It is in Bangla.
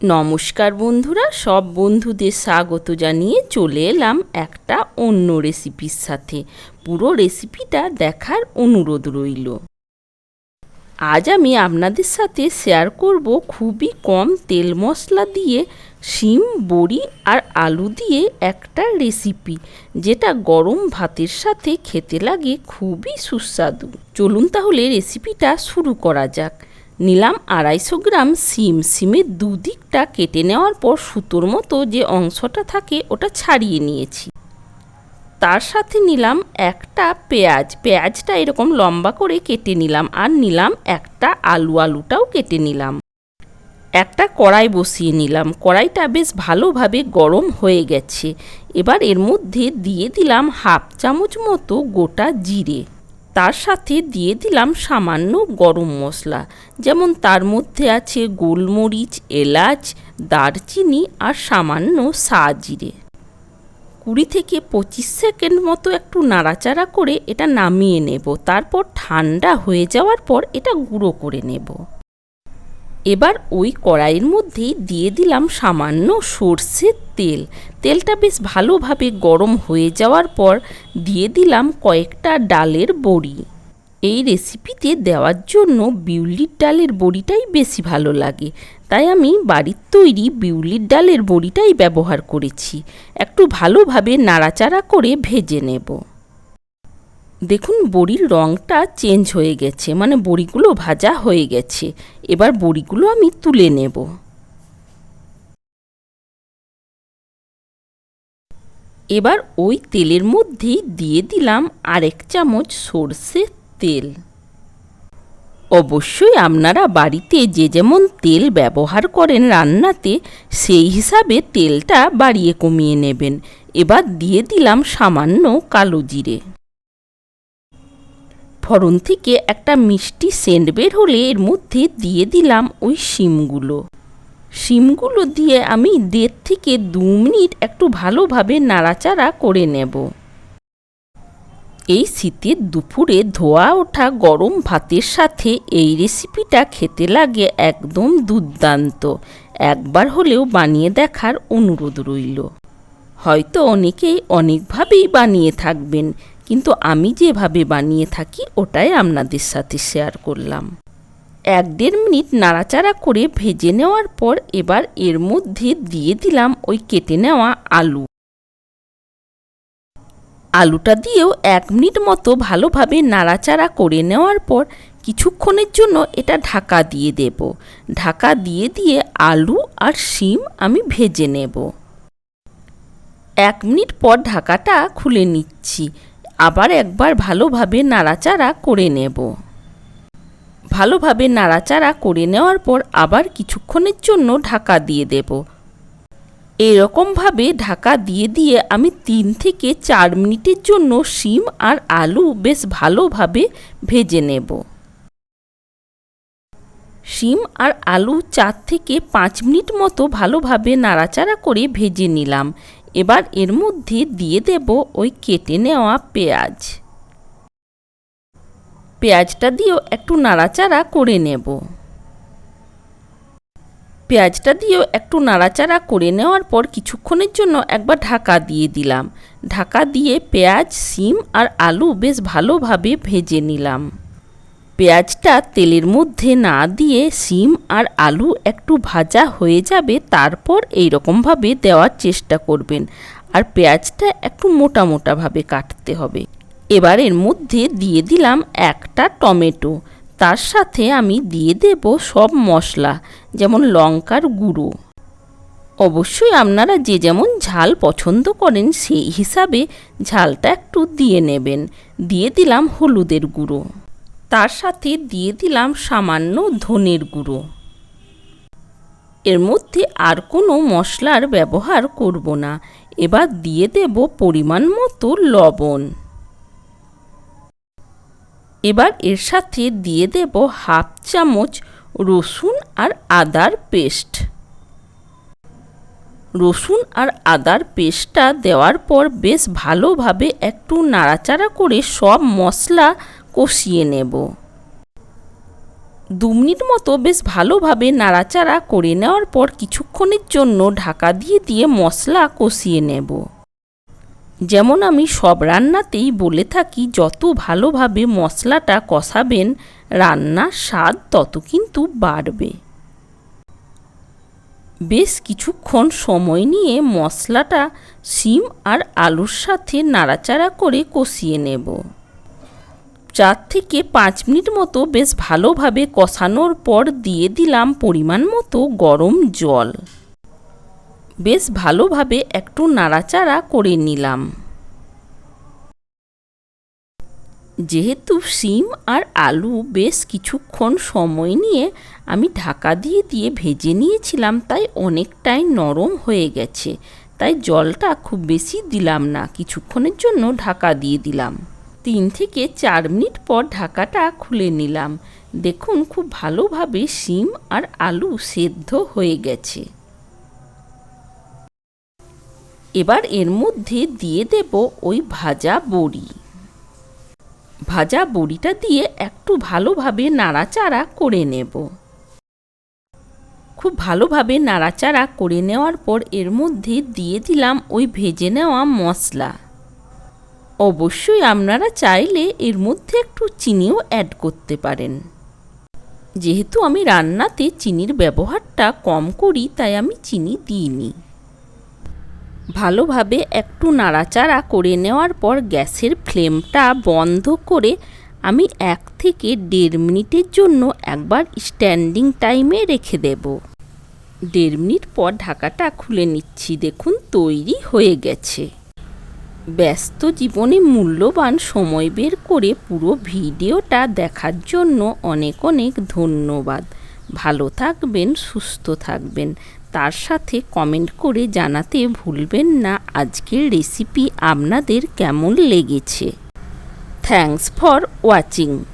নমস্কার বন্ধুরা, সব বন্ধুদের স্বাগত জানিয়ে চলে এলাম একটা অন্য রেসিপির সাথে। পুরো রেসিপিটা দেখার অনুরোধ রইল। আজ আমি আপনাদের সাথে শেয়ার করব খুবই কম তেল মশলা দিয়ে শিম, বড়ি আর আলু দিয়ে একটা রেসিপি যেটা গরম ভাতের সাথে খেতে লাগে খুবই সুস্বাদু। চলুন তাহলে রেসিপিটা শুরু করা যাক। নিলাম আড়াইশো গ্রাম সিম। সিমের দুদিকটা কেটে নেওয়ার পর সুতোর মতো যে অংশটা থাকে, ওটা ছাড়িয়ে নিয়েছি। তার সাথে নিলাম একটা পেঁয়াজ। পেঁয়াজটা এরকম লম্বা করে কেটে নিলাম আর নিলাম একটা আলু আলুটাও কেটে নিলাম। একটা কড়াই বসিয়ে নিলাম। কড়াইটা বেশ ভালোভাবে গরম হয়ে গেছে। এবার এর মধ্যে দিয়ে দিলাম হাফ চামচ মতো গোটা জিরে। তার সাথে দিয়ে দিলাম সামান্য গরম মশলা। যেমন তার মধ্যে আছে গোলমরিচ, এলাচ, দারচিনি আর সামান্য সাজিরে কুড়ি থেকে পঁচিশ সেকেন্ড মতো একটু নাড়াচাড়া করে এটা নামিয়ে নেব। তারপর ঠান্ডা হয়ে যাওয়ার পর এটা গুঁড়ো করে নেব। এবার ওই কড়াইয়ের মধ্যেই দিয়ে দিলাম সামান্য সর্ষের তেল। তেলটা বেশ ভালোভাবে গরম হয়ে যাওয়ার পর দিয়ে দিলাম কয়েকটা ডালের বড়ি। এই রেসিপিতে দেওয়ার জন্য বিউলির ডালের বড়িটাই বেশি ভালো লাগে। তাই আমি বাড়ির তৈরি বিউলির ডালের বড়িটাই ব্যবহার করেছি। একটু ভালোভাবে নাড়াচাড়া করে ভেজে নেব। দেখুন, বড়ির রঙটা চেঞ্জ হয়ে গেছে মানে বড়িগুলো ভাজা হয়ে গেছে। এবার বড়িগুলো আমি তুলে নেব। এবার ওই তেলের মধ্যেই দিয়ে দিলাম আরেক চামচ সর্ষের তেল। অবশ্যই আপনারা বাড়িতে যে যেমন তেল ব্যবহার করেন রান্নাতে, সেই হিসাবে তেলটা বাড়িয়ে কমিয়ে নেবেন। এবার দিয়ে দিলাম সামান্য কালো জিরে। ফড়ন থেকে একটা মিষ্টি সেন্ট বের হলে এর মধ্যে দিয়ে দিলাম ওই শিমগুলো। শিমগুলো দিয়ে আমি দেড় থেকে দু মিনিট একটু ভালোভাবে নাড়াচাড়া করে নেব। এই শীতের দুপুরে ধোয়া ওঠা গরম ভাতের সাথে এই রেসিপিটা খেতে লাগে একদম দুর্দান্ত। একবার হলেও বানিয়ে দেখার অনুরোধ রইল। হয়তো অনেকেই অনেকভাবেই বানিয়ে থাকবেন। কিন্তু আমি যেভাবে বানিয়ে থাকি, ওটাই আপনাদের সাথে শেয়ার করলাম। এক দেড় মিনিট নাড়াচাড়া করে ভেজে নেওয়ার পর এবার এর মধ্যে দিয়ে দিলাম ওই কেটে নেওয়া আলু। আলুটা দিয়েও এক মিনিট মতো ভালোভাবে নাড়াচাড়া করে নেওয়ার পর কিছুক্ষণের জন্য এটা ঢাকা দিয়ে দেব। ঢাকা দিয়ে দিয়ে আলু আর শিম আমি ভেজে নেব। এক মিনিট পর ঢাকাটা খুলে নিচ্ছি। আবার একবার ভালোভাবে নাড়াচাড়া করে নেব। ভালোভাবে নাড়াচাড়া করে নেওয়ার পর আবার কিছুক্ষণের জন্য ঢাকা দিয়ে দেব। এরকমভাবে ঢাকা দিয়ে দিয়ে আমি তিন থেকে চার মিনিটের জন্য শিম আর আলু বেশ ভালোভাবে ভেজে নেব। শিম আর আলু চার থেকে পাঁচ মিনিট মতো ভালোভাবে নাড়াচাড়া করে ভেজে নিলাম। এবার এর মধ্যে দিয়ে দেব ওই কেটে নেওয়া পেঁয়াজ। পেঁয়াজটা দিয়েও একটু নাড়াচাড়া করে নেব। পেঁয়াজটা দিয়েও একটু নাড়াচাড়া করে নেওয়ার পর কিছুক্ষণের জন্য একবার ঢাকা দিয়ে দিলাম। ঢাকা দিয়ে পেঁয়াজ, সিম আর আলু বেশ ভালোভাবে ভেজে নিলাম। পেঁয়াজটা তেলের মধ্যে না দিয়ে শিম আর আলু একটু ভাজা হয়ে যাবে, তারপর এই রকমভাবে দেওয়ার চেষ্টা করবেন। আর পেঁয়াজটা একটু মোটা মোটাভাবে কাটতে হবে। এবার এর মধ্যে দিয়ে দিলাম একটা টমেটো। তার সাথে আমি দিয়ে দেব সব মশলা, যেমন লঙ্কার গুঁড়ো। অবশ্যই আপনারা যে যেমন ঝাল পছন্দ করেন, সেই হিসাবে ঝালটা একটু দিয়ে নেবেন। দিয়ে দিলাম হলুদের গুঁড়ো। তার সাথে দিয়ে দিলাম সামান্য ধনের গুঁড়ো। এর মধ্যে আর কোনো মশলার ব্যবহার করব না। এবার দিয়ে দেব পরিমাণ মতো লবণ। এবার এর সাথে দিয়ে দেব হাফ চামচ রসুন আর আদার পেস্ট। রসুন আর আদার পেস্টটা দেওয়ার পর বেশ ভালোভাবে একটু নাড়াচাড়া করে সব মশলা কষিয়ে নেব। দু মিনিট মতো বেশ ভালোভাবে নাড়াচাড়া করে নেওয়ার পর কিছুক্ষণের জন্য ঢাকা দিয়ে দিয়ে মশলা কষিয়ে নেব। যেমন আমি সব রান্নাতেই বলে থাকি, যত ভালোভাবে মশলাটা কষাবেন, রান্নার স্বাদ তত কিন্তু বাড়বে। বেশ কিছুক্ষণ সময় নিয়ে মশলাটা শিম আর আলুর সাথে নাড়াচাড়া করে কষিয়ে নেব। চার থেকে পাঁচ মিনিট মতো বেশ ভালোভাবে কষানোর পর দিয়ে দিলাম পরিমাণ মতো গরম জল। বেশ ভালোভাবে একটু নাড়াচাড়া করে নিলাম। যেহেতু শিম আর আলু বেশ কিছুক্ষণ সময় নিয়ে আমি ঢাকা দিয়ে দিয়ে ভেজে নিয়েছিলাম, তাই অনেকটাই নরম হয়ে গেছে। তাই জলটা খুব বেশি দিলাম না, কিছুক্ষণের জন্য ঢাকা দিয়ে দিলাম। তিন থেকে চার মিনিট পর ঢাকাটা খুলে নিলাম। দেখুন, খুব ভালোভাবে শিম আর আলু সেদ্ধ হয়ে গেছে। এবার এর মধ্যে দিয়ে দেব ওই ভাজা বড়ি। ভাজা বড়িটা দিয়ে একটু ভালোভাবে নাড়াচাড়া করে নেব। খুব ভালোভাবে নাড়াচাড়া করে নেওয়ার পর এর মধ্যে দিয়ে দিলাম ওই ভেজে নেওয়া মশলা। অবশ্যই আপনারা চাইলে এর মধ্যে একটু চিনিও অ্যাড করতে পারেন। যেহেতু আমি রান্নাতে চিনির ব্যবহারটা কম করি, তাই আমি চিনি দিইনি। ভালোভাবে একটু নাড়াচাড়া করে নেওয়ার পর গ্যাসের ফ্লেমটা বন্ধ করে আমি এক থেকে দেড় মিনিটের জন্য একবার স্ট্যান্ডিং টাইমে রেখে দেব। দেড় মিনিট পর ঢাকাটা খুলে নিচ্ছি, দেখুন তৈরি হয়ে গেছে। ব্যস্ত জীবনে মূল্যবান সময় বের করে পুরো ভিডিওটা দেখার জন্য অনেক অনেক ধন্যবাদ। ভালো থাকবেন, সুস্থ থাকবেন। তার সাথে কমেন্ট করে জানাতে ভুলবেন না। আজকের রেসিপি আপনাদের কেমন লেগেছে? Thanks for watching